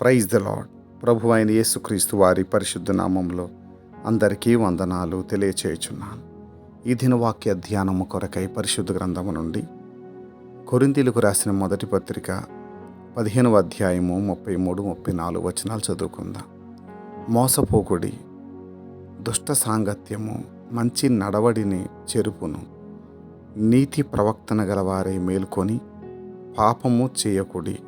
Praise the lord ప్రభు అయిన యేసుక్రీస్తు వారి పరిశుద్ధ నామంలో అందరికీ వందనాలు తెలియచేయుచున్నాను. ఈ దినవాక్య ధ్యానము కొరకై పరిశుద్ధ గ్రంథము నుండి కొరింతీలకు రాసిన మొదటి పత్రిక పదిహేనవ అధ్యాయము ముప్పై మూడు ముప్పై నాలుగు వచనాలు చదువుకుందాం. మోసపోకుడి దుష్ట సాంగత్యము మంచి నడవడిని చెరుపును. నీతి ప్రవక్తన గలవారే మేల్కొని పాపము చేయకుడి.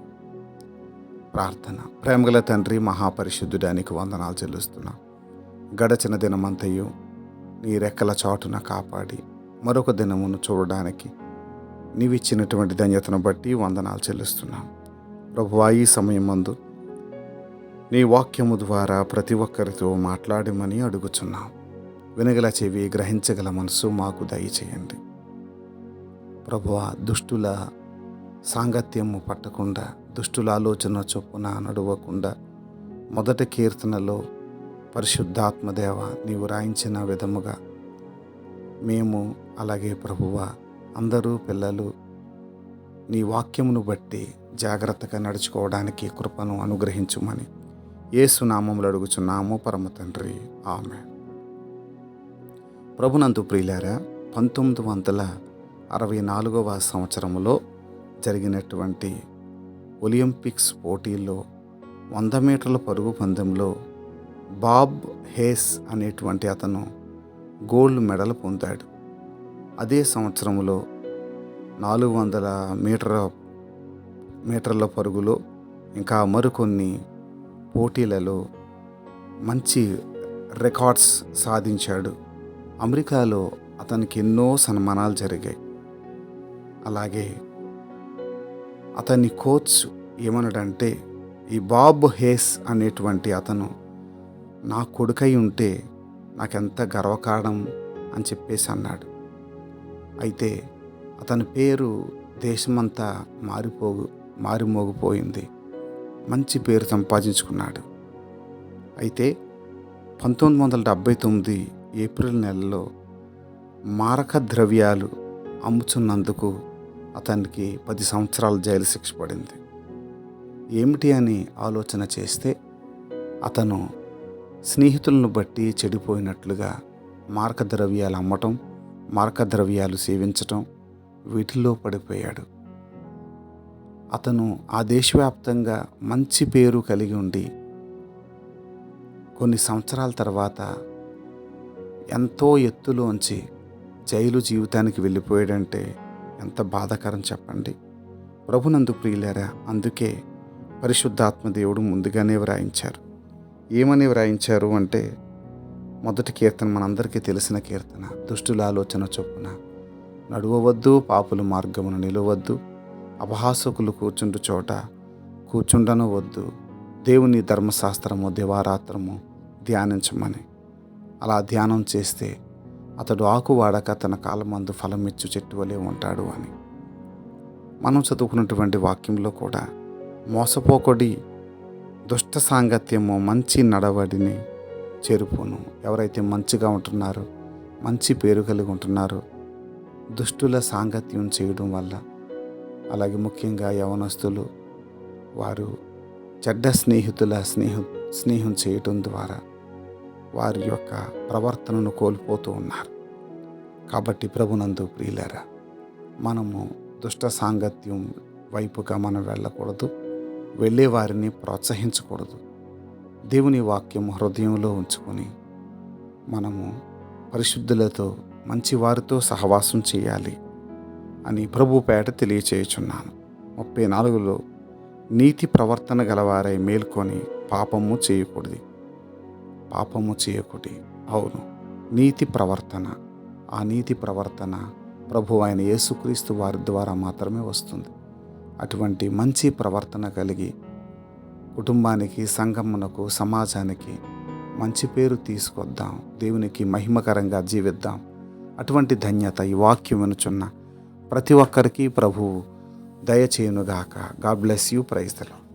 ప్రార్థన. ప్రేమగల తండ్రి మహాపరిశుద్ధుడానికి వందనాలు చెల్లిస్తున్నా. గడచిన దినమంతయు నీ రెక్కల చాటున కాపాడి మరొక దినమును చూడడానికి నీవిచ్చినటువంటి ధన్యతను బట్టి వందనాలు చెల్లిస్తున్నా. ప్రభువా ఈ సమయం మందు నీ వాక్యము ద్వారా ప్రతి ఒక్కరితో మాట్లాడమని అడుగుచున్నాం. వినగల చెవి గ్రహించగల మనసు మాకు దయచేయండి. ప్రభువా దుష్టుల సాంగత్యము పట్టకుండా దుష్టుల ఆలోచన చొప్పున నడవకుండా మొదటి కీర్తనలో పరిశుద్ధాత్మదేవ నీవు రాయించిన విధముగా మేము అలాగే ప్రభువ అందరూ పిల్లలు నీ వాక్యమును బట్టి జాగ్రత్తగా నడుచుకోవడానికి కృపను అనుగ్రహించుమని ఏసునామములు అడుగుచున్నాము పరమ తండ్రి. ఆమె ప్రభునందు ప్రియులారా పంతొమ్మిది వందల అరవై నాలుగవ సంవత్సరంలో జరిగినటువంటి ఒలింపిక్స్ పోటీల్లో వంద మీటర్ల పరుగు పందెంలో బాబ్ హేస్ అనేటువంటి అతను గోల్డ్ మెడల్ పొందాడు. అదే సంవత్సరంలో నాలుగు వందల మీటర్ మీటర్ల పరుగులో ఇంకా మరికొన్ని పోటీలలో మంచి రికార్డ్స్ సాధించాడు. అమెరికాలో అతనికి ఎన్నో సన్మానాలు జరిగాయి. అలాగే అతని కోచ్ ఏమన్నాడంటే ఈ బాబ్ హేస్ అనేటువంటి అతను నా కొడుకై ఉంటే నాకెంత గర్వకారణం అని చెప్పేసి అన్నాడు. అయితే అతని పేరు దేశమంతా మారిపోగు మారిమోగిపోయింది. మంచి పేరు సంపాదించుకున్నాడు. అయితే పంతొమ్మిది వందల డెబ్భై తొమ్మిది ఏప్రిల్ నెలలో మారక ద్రవ్యాలు అమ్ముచున్నందుకు అతనికి పది సంవత్సరాల జైలు శిక్ష పడింది. ఏమిటి అని ఆలోచన చేస్తే అతను స్నేహితులను బట్టి చెడిపోయినట్లుగా మార్క ద్రవ్యాలు అమ్మటం మార్క ద్రవ్యాలు సేవించటం వీటిల్లో పడిపోయాడు. అతను ఆ దేశవ్యాప్తంగా మంచి పేరు కలిగి ఉండి కొన్ని సంవత్సరాల తర్వాత ఎంతో ఎత్తులోంచి జైలు జీవితానికి వెళ్ళిపోయాడంటే ఎంత బాధాకరం చెప్పండి. ప్రభునందు ప్రియులారా అందుకే పరిశుద్ధాత్మ దేవుడు ముందుగానే వ్రాయించారు. ఏమని వ్రాయించారు అంటే మొదటి కీర్తన మనందరికీ తెలిసిన కీర్తన దుష్టుల ఆలోచన చొప్పున. నడువవద్దు పాపుల మార్గమును నిలవద్దు అపహాసకులు కూర్చుండు చోట కూర్చుండను వద్దు దేవుని ధర్మశాస్త్రము దివారాత్రము ధ్యానించమని. అలా ధ్యానం చేస్తే అతడు ఆకు వాడక తన కాలమందు ఫలమిచ్చు చెట్టు వలె ఉంటాడు అని. మనం చదువుకున్నటువంటి వాక్యంలో కూడా మోసపోకొడి దుష్ట సాంగత్యము మంచి నడవడిని చేరుపోను. ఎవరైతే మంచిగా ఉంటున్నారో మంచి పేరు కలిగి ఉంటున్నారో దుష్టుల సాంగత్యం చేయడం వల్ల అలాగే ముఖ్యంగా యవనస్తులు వారు చెడ్డ స్నేహితుల స్నేహం స్నేహం చేయటం ద్వారా వారి యొక్క ప్రవర్తనను కోల్పోతూ ఉన్నారు. కాబట్టి ప్రభునందు ప్రియులరా మనము దుష్ట సాంగత్యం వైపుగా మనం వెళ్ళకూడదు వెళ్ళే వారిని ప్రోత్సహించకూడదు. దేవుని వాక్యం హృదయంలో ఉంచుకొని మనము పరిశుద్ధులతో మంచి వారితో సహవాసం చేయాలి అని ప్రభు పేట తెలియచేయుచున్నాను. ముప్పై నాలుగులో నీతి ప్రవర్తన గలవారై మేల్కొని పాపము చేయకూడదు. పాపము చేయకుడి. అవును నీతి ప్రవర్తన ఆ నీతి ప్రవర్తన ప్రభు ఆయన యేసుక్రీస్తు వారి ద్వారా మాత్రమే వస్తుంది. అటువంటి మంచి ప్రవర్తన కలిగి కుటుంబానికి సంగమునకు సమాజానికి మంచి పేరు తీసుకొద్దాం. దేవునికి మహిమకరంగా జీవిద్దాం. అటువంటి ధన్యత ఈ వాక్యం వినుచున్న ప్రతి ఒక్కరికి ప్రభువు దయచేయునుగాక. God bless you. ప్రైజ్లో